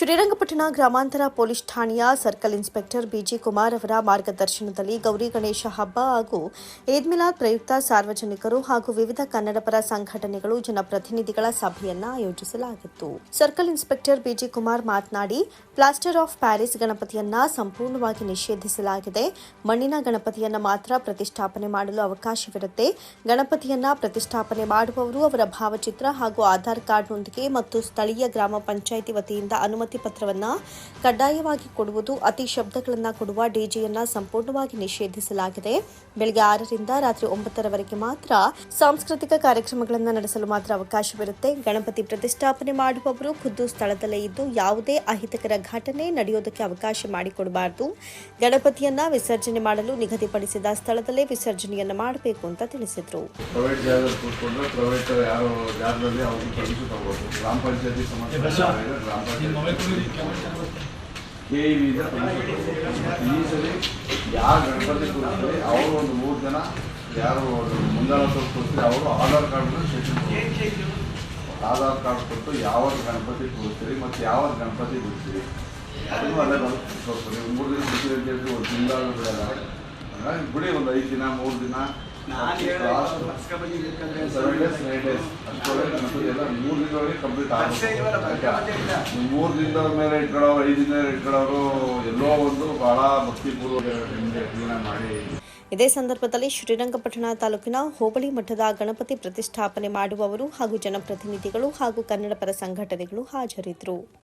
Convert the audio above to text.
ಶ್ರೀರಂಗಪಟ್ಟಣ ಗ್ರಾಮಾಂತರ ಪೊಲೀಸ್ ಠಾಣೆಯ circle inspector busy Kumar ಅವರ ಮಾರ್ಗದರ್ಶನದಲ್ಲಿ ಗೌರಿ ಗಣೇಶ ಹಬ್ಬ ಹಾಗೂ ಈದ್ ಮಿಲಾದ್ ಪ್ರಯುಕ್ತ ಸಾರ್ವಜನಿಕರು ಹಾಗೂ ವಿವಿಧ ಕನ್ನಡಪರ ಸಂಘಟನೆಗಳು ಜನಪ್ರತಿನಿಧಿಗಳ ಸಭೆಯನ್ನ ಆಯೋಜಿಸಲಾಗಿತ್ತು. ಸರ್ಕಲ್ ಇನ್ಸ್ಪೆಕ್ಟರ್ ಬಿಜಿ ಕುಮಾರ್ ಮಾತನಾಡಿ, ಪ್ಲಾಸ್ಟರ್ ಆಫ್ ಪ್ಯಾರಿಸ್ ಗಣಪತಿಯನ್ನ ಸಂಪೂರ್ಣವಾಗಿ ನಿಷೇಧಿಸಲಾಗಿದೆ. ಮಣ್ಣಿನ ಗಣಪತಿಯನ್ನ ಮಾತ್ರ ಪ್ರತಿಷ್ಠಾಪನೆ ಮಾಡಲು ಅವಕಾಶವಿರುತ್ತೆ. ಗಣಪತಿಯನ್ನ ಪ್ರತಿಷ್ಠಾಪನೆ ಮಾಡುವವರು ಅವರ ಭಾವಚಿತ್ರ ಹಾಗೂ ಆಧಾರ್ ಕಾರ್ಡ್ನೊಂದಿಗೆ ಮತ್ತು ಸ್ಥಳೀಯ ಗ್ರಾಮ ಪಂಚಾಯಿತಿ ವತಿಯಿಂದ ಅನುಮತಿ ಪತ್ರವನ್ನ ಕಡ್ಡಾಯವಾಗಿ ಕೊಡುವುದು ಅತಿ ಶಬ್ದಗಳನ್ನ ಕೊಡುವ ಡಿಜೆಯನ್ನ ಸಂಪೂರ್ಣವಾಗಿ ನಿಷೇಧಿಸಲಾಗಿದೆ. ಬೆಳಗ್ಗೆ ಆರರಿಂದ ರಾತ್ರಿ ಒಂಬತ್ತರವರೆಗೆ ಮಾತ್ರ ಸಾಂಸ್ಕೃತಿಕ ಕಾರ್ಯಕ್ರಮಗಳನ್ನು ನಡೆಸಲು ಮಾತ್ರ ಅವಕಾಶವಿರುತ್ತೆ. ಗಣಪತಿ ಪ್ರತಿಷ್ಠಾಪನೆ ಮಾಡುವವರು ಖುದ್ದು ಸ್ಥಳದಲ್ಲೇ ಇದ್ದು ಯಾವುದೇ ಅಹಿತಕರ ಘಟನೆ ನಡೆಯೋದಕ್ಕೆ ಅವಕಾಶ ಮಾಡಿಕೊಡಬಾರದು. ಗಣಪತಿಯನ್ನ ವಿಸರ್ಜನೆ ಮಾಡಲು ನಿಗದಿಪಡಿಸಿದ ಸ್ಥಳದಲ್ಲೇ ವಿಸರ್ಜನೆಯನ್ನ ಮಾಡಬೇಕು ಅಂತ ತಿಳಿಸಿದರು. ಗ್ರಾಮ ಪಂಚಾಯತಿ ಸಮಸ್ಯೆ ಗ್ರಾಮ ಪಂಚಾಯತಿ ಕೆ ಇ ವಿದ ಈ ಸರಿ ಯಾರು ಗಣಪತಿ ಕೂರಿಸ್ತಾರೆ ಅವರು ಒಂದು ಮೂರು ಜನ ಯಾರು ಮುಂದಾಳತ್ವ ಕೊಡ್ತೀರಿ ಅವರು ಆಧಾರ್ ಕಾರ್ಡ್ನ ಸ್ಟೇಷನ್ ಆಧಾರ್ ಕಾರ್ಡ್ ಕೊಟ್ಟು ಯಾವತ್ತು ಗಣಪತಿ ಕೂರಿಸ್ತೀರಿ ಮತ್ತು ಯಾವತ್ತು ಗಣಪತಿ ಬಿಡ್ತೀರಿ ಅದನ್ನು ಅಲ್ಲೇ ನೀವು ಮೂರು ದಿನ ಬಿಡ್ತೀರಿ ಅಂತ ಒಂದು ತಿಂಗಳು ಬಿಡಲ್ಲ ಹಂಗಾಗಿ ಬಿಡಿ ಒಂದು ಐದು ದಿನ ಮೂರು ದಿನ ದಿನ ಮೂರು ದಿನದೊಳಗೆ ಕಂಪ್ಲೀಟ್. ಆಗುತ್ತೆ ಮೂರು ದಿನದ ಮೇಲೆ ಇಟ್ಕೊಳ್ಳೋರು ಐದು ದಿನ ಇಟ್ಕೊಳ್ಳೋರು ಎಲ್ಲೋ ಒಂದು ಬಹಳ ಭಕ್ತಿಪೂರ್ವಕ ನಿಮಗೆ ಕ್ಲೀನ ಮಾಡಿ. ಇದೇ ಸಂದರ್ಭದಲ್ಲಿ ಶ್ರೀರಂಗಪಟ್ಟಣ ತಾಲೂಕಿನ ಹೋಬಳಿ ಮಠದ ಗಣಪತಿ ಪ್ರತಿಷ್ಠಾಪನೆ ಮಾಡುವವರು ಹಾಗೂ ಜನಪ್ರತಿನಿಧಿಗಳು ಹಾಗೂ ಕನ್ನಡಪರ ಸಂಘಟನೆಗಳು ಹಾಜರಿದ್ದರು.